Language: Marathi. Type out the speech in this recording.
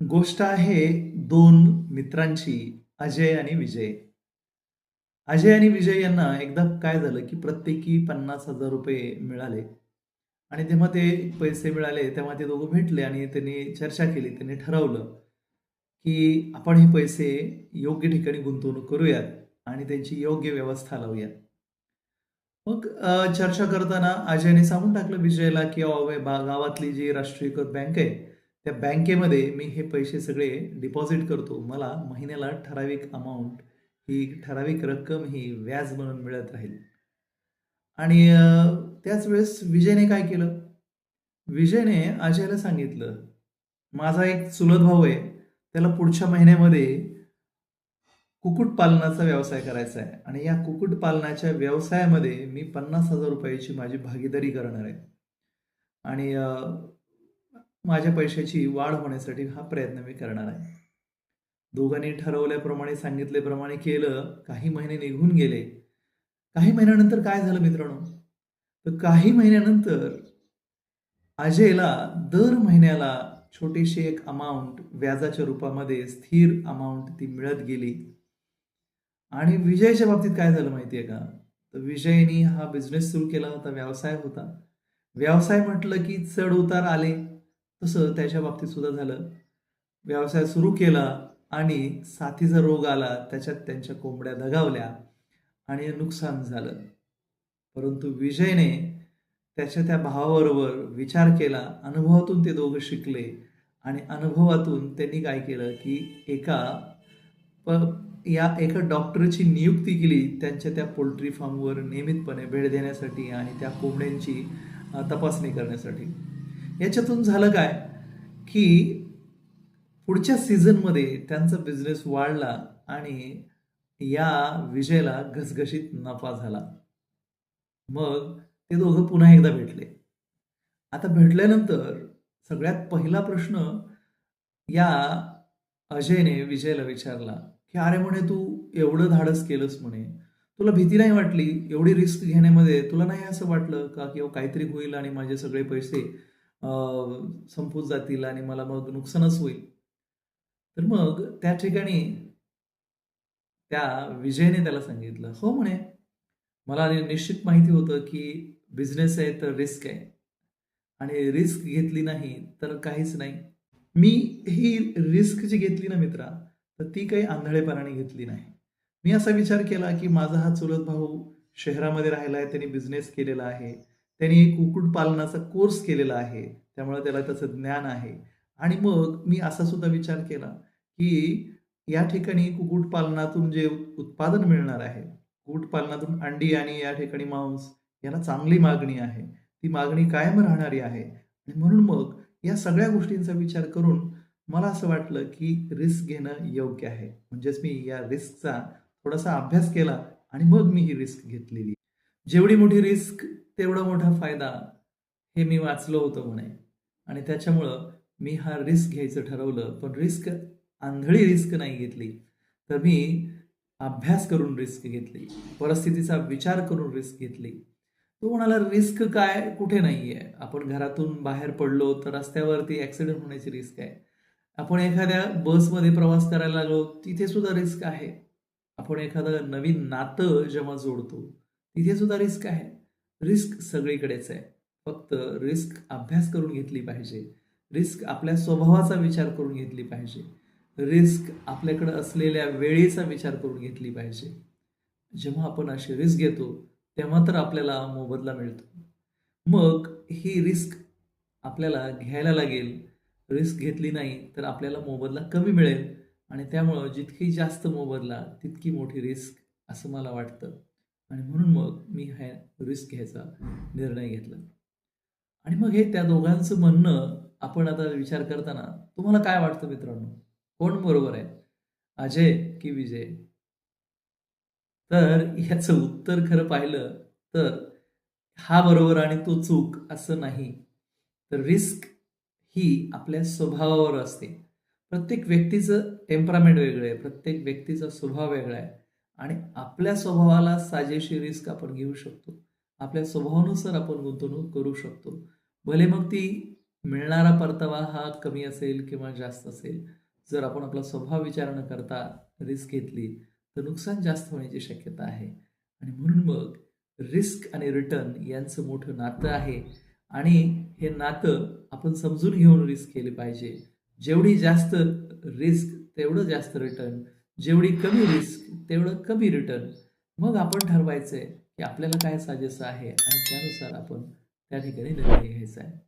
गोष्ट आहे दोन मित्रांची अजय आणि विजय. अजय आणि विजय यांना एकदा काय झालं, की प्रत्येकी ₹50,000 मिळाले आणि तेव्हा ते पैसे मिळाले, तेव्हा ते दोघं भेटले आणि त्यांनी चर्चा केली. त्यांनी ठरवलं, की आपण हे पैसे योग्य ठिकाणी गुंतवणूक करूयात आणि त्यांची योग्य व्यवस्था लावूयात. मग चर्चा करताना अजयने सांगून टाकलं विजयला, की "अहो, बा गावातली जी राष्ट्रीयकृत बँक आहे, त्या बँकेमध्ये मी हे पैसे सगळे डिपॉझिट करतो. मला महिन्याला ठराविक अमाऊंट ही ठराविक रक्कम ही व्याज म्हणून मिळत राहील." आणि त्याच वेळेस विजयने काय केलं? विजयने अजयला सांगितलं, "माझा एक चुलत भाऊ आहे. त्याला पुढच्या महिन्यामध्ये कुक्कुटपालनाचा व्यवसाय करायचा आहे आणि या कुक्कुटपालनाच्या व्यवसायामध्ये मी पन्नास हजार रुपयाची माझी भागीदारी करणार आहे. आणि माझ्या पैशाची वाढ होण्यासाठी हा प्रयत्न मी करणार आहे." दोघांनी ठरवल्याप्रमाणे, सांगितल्याप्रमाणे केलं. काही महिने निघून गेले. काही महिन्यानंतर काय झालं मित्रांनो? तर काही महिन्यानंतर अजयला दर महिन्याला छोटीशी एक अमाऊंट व्याजाच्या रूपामध्ये स्थिर अमाऊंट ती मिळत गेली. आणि विजयच्या बाबतीत काय झालं माहिती आहे का? तर विजयनी हा बिझनेस सुरू केला होता, व्यवसाय होता. व्यवसाय म्हटलं, की चढ-उतार आले. तसं त्याच्या बाबतीत सुद्धा झालं. व्यवसाय सुरू केला आणि साथीचा रोग आला. त्याच्यात त्यांच्या कोंबड्या दगावल्या आणि नुकसान झालं. परंतु विजयने त्याच्या त्या भावाबरोबर विचार केला. अनुभवातून ते दोघं शिकले आणि अनुभवातून त्यांनी काय केलं, की एका प या एका डॉक्टरची नियुक्ती केली त्यांच्या त्या पोल्ट्री फार्मवर नियमितपणे भेट देण्यासाठी आणि त्या कोंबड्यांची तपासणी करण्यासाठी. याच्यातून झालं काय, की पुढच्या सीझनमध्ये त्यांचा बिझनेस वाढला आणि या विजयला घसघशीत नफा झाला. मग ते दोघं पुन्हा एकदा भेटले. आता भेटल्यानंतर सगळ्यात पहिला प्रश्न या अजयने विजयला विचारला, की "अरे," म्हणे, "तू एवढं धाडस केलंस," म्हणे. "तुला भीती नाही वाटली? एवढी रिस्क घेण्यामध्ये तुला नाही असं वाटलं का, की काहीतरी होईल आणि माझे सगळे पैसे संपूत जातील आणि मला मग नुकसानच होईल?" तर मग त्या ठिकाणी त्या विजयने त्याला सांगितलं, "हो," म्हणे, "मला निश्चित माहिती होतं, की बिझनेस आहे तर रिस्क आहे आणि रिस्क घेतली नाही तर काहीच नाही. मी ही रिस्क जी घेतली ना मित्रा, तर ती काही आंधळेपणाने घेतली नाही. मी असा विचार केला, की माझा हा चुलत भाऊ शहरामध्ये राहिला आहे. त्यांनी बिझनेस केलेला आहे. त्यांनी कुक्कुटपालनाचा कोर्स केलेला आहे. त्यामुळे त्याला त्याचं ज्ञान आहे. आणि मग मी असा सुद्धा विचार केला, की या ठिकाणी कुक्कुटपालनातून जे उत्पादन मिळणार आहे, कुक्कुटपालनातून अंडी आणि या ठिकाणी मांस याला चांगली मागणी आहे. ती मागणी कायम राहणारी आहे. आणि म्हणून मग या सगळ्या गोष्टींचा विचार करून मला असं वाटलं, की रिस्क घेणं योग्य आहे. म्हणजेच मी या रिस्कचा थोडासा अभ्यास केला आणि मग मी ही रिस्क घेतलेली. जेवढी मोठी रिस्क तेवढा मोठा फायदा, हे मी वाचलो होतं म्हणे. आणि त्याच्यामुळं मी हा रिस्क घ्यायचं ठरवलं. पण रिस्क आंधळी रिस्क नाही घेतली. तर मी अभ्यास करून रिस्क घेतली. परिस्थितीचा विचार करून रिस्क घेतली. तो म्हणाला, "रिस्क काय कुठे नाहीये. आपण घरातून बाहेर पडलो तर रस्त्यावरती ॲक्सिडेंट होण्याची रिस्क आहे. आपण एखाद्या बसमध्ये प्रवास करायला लागलो, तिथे सुद्धा रिस्क आहे. आपण एखादं नवीन नातं जेव्हा जोडतो, तिथे सुद्धा रिस्क आहे. रिस्क सगळीकडेच आहे. फक्त रिस्क अभ्यास करून घेतली पाहिजे. रिस्क आपल्या स्वभावाचा विचार करून घेतली पाहिजे. रिस्क आपल्याकडे असलेल्या वेळेचा विचार करून घेतली पाहिजे. जेव्हा आपण अशी रिस्क घेतो, तेव्हा तर आपल्याला मोबदला मिळतो. मग ही रिस्क आपल्याला घ्यायला लागेल. रिस्क घेतली नाही तर आपल्याला मोबदला कमी मिळेल आणि त्यामुळं जितकी जास्त मोबदला, तितकी मोठी रिस्क असं मला वाटतं. आणि म्हणून मग मी हा रिस्क घ्यायचा निर्णय घेतला. आणि मग हे त्या दोघांचं म्हणणं आपण आता विचार करताना तुम्हाला काय वाटतं मित्रांनो? कोण बरोबर आहे? अजय की विजय? तर याचं उत्तर खरं पाहिलं तर हा बरोबर आणि तो चूक असं नाही. तर रिस्क ही आपल्या स्वभावावर असते. प्रत्येक व्यक्तीचं टेम्परामेंट वेगळं आहे. प्रत्येक व्यक्तीचा स्वभाव वेगळा आहे आणि आपल्या स्वभावाला साजेशी रिस्क आपण घेऊ शकतो. आपल्या स्वभावानुसार आपण गुंतवणूक करू शकतो. भले मग ती मिळणारा परतावा हा कमी असेल किंवा जास्त असेल जर आपण आपला स्वभाव विचार न करता रिस्क घेतली तर नुकसान जास्त होण्याची शक्यता आहे आणि म्हणून मग रिस्क आणि रिटर्न यांचं मोठं नातं आहे आणि हे नातं आपण समजून घेऊन रिस्क केली पाहिजे जेवढी जास्त रिस्क तेवढं जास्त रिटर्न जेवढी कमी रिस्क तेवढं कमी रिटर्न मग आपण ठरवायचंय की आपल्याला काय साजेसं आहे आणि त्यानुसार आपण त्या ठिकाणी निर्णय घ्यायचा आहे.